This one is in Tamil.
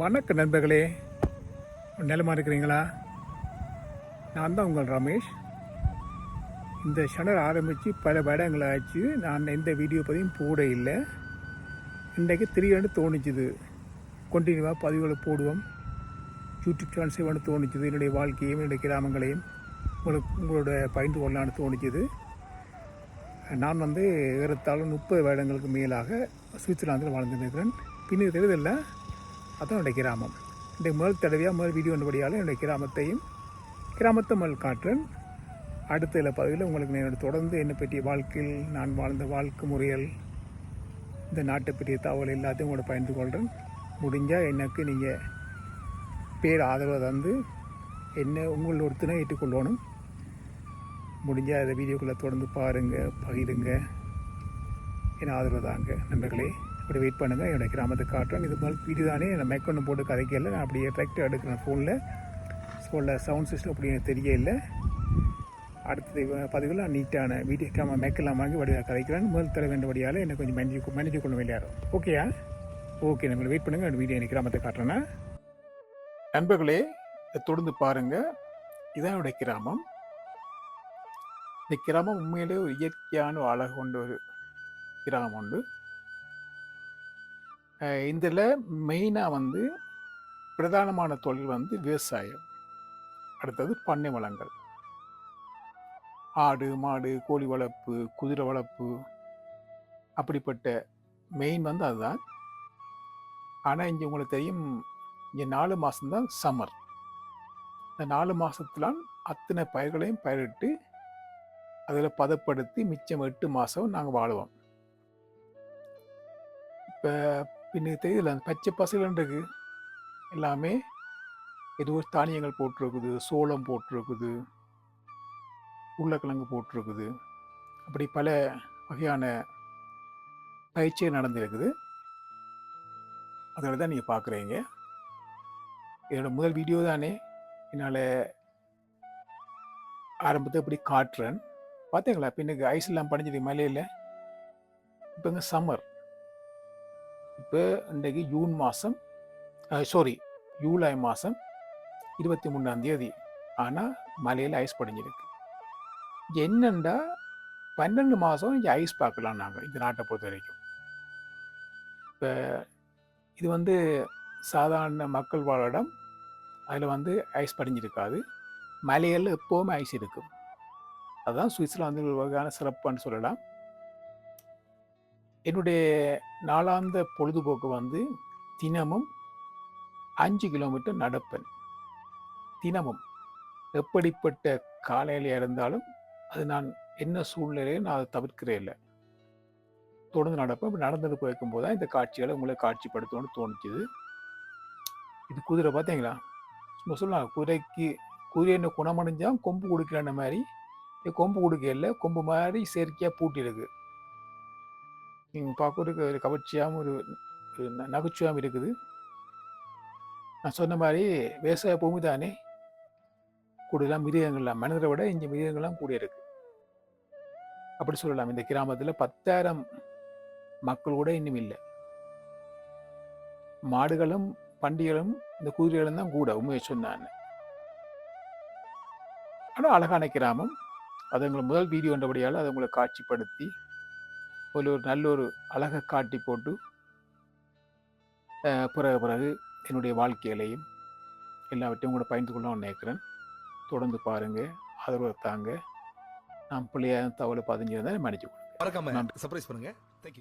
வணக்கம் நண்பர்களே. நிலமா இருக்கிறீங்களா? நான் தான் உங்கள் ரமேஷ். இந்த சேனல் ஆரம்பித்து பல வருடங்கள் ஆச்சு. நான் எந்த வீடியோ பதிவும் போட இல்லை இன்றைக்கு திடீர்னு தோணிச்சுது. கண்டினியூவாக பதிவுகளை போடுவோம். யூடியூப் சேனல் செய்வோம்னு தோணிச்சுது. என்னுடைய வாழ்க்கையும் என்னுடைய கிராமங்களையும் உங்களுக்கு உங்களோட பகிர்ந்து கொள்ளலான்னு தோணிச்சுது. நான் வந்து ஏறத்தாலும் முப்பது வருடங்களுக்கு மேலாக சுவிட்சர்லாந்தில் வாழ்ந்து நிற்கிறேன் பின்னுக்கு தெரியுதில்ல அதான் என்னுடைய கிராமம். இந்த முதல் தடவையாக முதல் வீடியோ வந்தபடியால் என்னுடைய கிராமத்தையும் கிராமத்தை முதல் காட்டுறேன் அடுத்த இதில் பகுதியில் உங்களுக்கு நான் என்னோட தொடர்ந்து என்னை பற்றிய வாழ்க்கையில் நான் வாழ்ந்த வாழ்க்கை முறைகள் இந்த நாட்டை பற்றிய தகவல் எல்லாத்தையும் உங்களோட பகிர்ந்து கொள்கிறேன் முடிஞ்சால் எனக்கு நீங்கள் பேர் ஆதரவு தந்து என்ன உங்களை ஒருத்தனை ஏற்றுக்கொள்ளணும். முடிஞ்சால் அதை வீடியோக்குள்ளே தொடர்ந்து பாருங்கள் பகிருங்க. என்ன ஆதரவு தாங்க நண்பர்களே. அப்படி வெயிட் பண்ணுங்கள் என்னோடய கிராமத்தை காட்டுறேன் இது மாதிரி வீடியோ தானே. நான் மேக்கொண்டு போட்டு கதைக்கல. நான் அப்படியே எஃபெக்டாக எடுக்கிறேன் ஃபோனில் ஃபோனில் சவுண்ட் சிஸ்டம் அப்படி எனக்கு தெரியல. அடுத்தது பதிவில் நீட்டான வீடியோ கிராம மேக்கெல்லாம் வாங்கி வடிவாக கதைக்கிறேன். முதல் தர வேண்டியபடியால் என்னை கொஞ்சம் மேனேஜ் மேனேஜ் கொள்ள விளையாடும் ஓகேயா ஓகே நம்மளை வெயிட் பண்ணுங்கள் வீடியோ எனக்கு கிராமத்தை காட்டுறேன்னா. நண்பர்களே இதை தொடர்ந்து பாருங்கள் இதான் என்னுடைய கிராமம். இந்த கிராமம் உண்மையிலே ஒரு இயற்கையான ஒரு அழகு கொண்ட ஒரு கிராமம் உண்டு. இதில் மெயினாக வந்து பிரதானமான தொழில் வந்து விவசாயம். அடுத்தது பண்ணை வளங்கள். ஆடு மாடு கோழி வளர்ப்பு குதிரை வளர்ப்பு அப்படிப்பட்ட மெயின் வந்து அதுதான். ஆனால் இங்கே உங்களுக்கு தெரியும் இங்கே நாலு மாதம்தான் சம்மர். இந்த நாலு மாதத்துலாம் அத்தனை பயிர்களையும் பயிரிட்டு அதில் பதப்படுத்தி மிச்சம் எட்டு மாதம் நாங்கள் வாழுவோம். இப்போ பின்ன தெரியல அந்த பச்சை பசலன் எல்லாமே ஏதோ தானியங்கள் போட்டிருக்குது சோளம் போட்டிருக்குது உருளைக்கிழங்கு போட்டிருக்குது. அப்படி பல வகையான பயிற்சிகள் நடந்திருக்குது. அதில் தான் நீங்கள் பார்க்குறீங்க என்னோடய முதல் வீடியோ தானே. என்னால் ஆரம்பத்தை எப்படி காட்டுறேன். பார்த்தீங்களா பின்னுக்கு ஐஸ் எல்லாம் படிஞ்சது மலையில் இப்போங்க சம்மர் இப்போ இன்றைக்கு ஜூன் மாதம் சாரி ஜூலை மாதம் இருபத்தி மூணாம் தேதி. ஆனால் மலையில் ஐஸ் படிஞ்சிருக்கு. என்னண்டா பன்னெண்டு மாதம் இங்கே ஐஸ் பார்க்கலாம் நாங்கள் இந்த நாட்டை பொறுத்த வரைக்கும். இப்போ இது வந்து சாதாரண மக்கள் வாழ இடம் அதில் வந்து ஐஸ் படிஞ்சிருக்காது. மலையில் எப்போவுமே ஐஸ் இருக்கும். அதுதான் சுவிட்சர்லாந்து ஒரு வகையான சிறப்புன்னு சொல்லலாம். என்னுடைய நாளாந்த பொழுதுபோக்கு வந்து தினமும் அஞ்சு கிலோமீட்டர் நடப்பேன். தினமும். எப்படிப்பட்ட காலையில் இருந்தாலும் அது நான் என்ன சூழ்நிலையும் நான் அதை தவிர்க்கிறே இல்லை. தொடர்ந்து நடப்பேன். இப்போ நடந்துட்டு போயிருக்கும் போது தான் இந்த காட்சிகளை உங்களை காட்சிப்படுத்தணும்னு தோணுச்சுது. இது குதிரை பார்த்தீங்களா சும்மா சொல்லலாம். குதிரைக்கு குதிரை என்ன குணமடைஞ்சால் கொம்பு கொடுக்கலன்ன மாதிரி இது கொம்பு கொடுக்கல கொம்பு மாதிரி செயற்கையாக பூட்டியிருக்கு. நீங்கள் பார்க்குறதுக்கு ஒரு கவர்ச்சியாகவும் ஒரு ஒரு ந- நகைச்சுவையாகவும் இருக்குது. நான் சொன்ன மாதிரி விவசாய பூமி தானே கூடுதலாக மிருகங்கள்லாம் மனிதரை விட இங்கே மிருகங்கள்லாம் கூட இருக்கு. அப்படி சொல்லலாம். இந்த கிராமத்தில் பத்தாயிரம் மக்கள் கூட இன்னும் இல்லை. மாடுகளும் பண்டிகளும் இந்த குதிரைகளும் தான் கூட உண்மையை சொன்னான் ஆனால் அழகான கிராமம். அது எங்களை முதல் வீடியோன்றபடியால் அதை உங்களை காட்சிப்படுத்தி ஒரு ஒரு நல்ல ஒரு அழகை காட்டி போட்டு பிறகு பிறகு என்னுடைய வாழ்க்கையிலையும் எல்லாவற்றையும் கூட பகிர்ந்து கொள்ளணும்னு நினைக்கிறேன். தொடர்ந்து பாருங்க ஆதரவு தாங்க. நான் பிள்ளையா தகவலை பதிஞ்சிருந்தேன் மன்னிச்சு கொடுங்க. மறக்காம. சர்ப்ரைஸ் பண்ணுங்க. தேங்க்யூ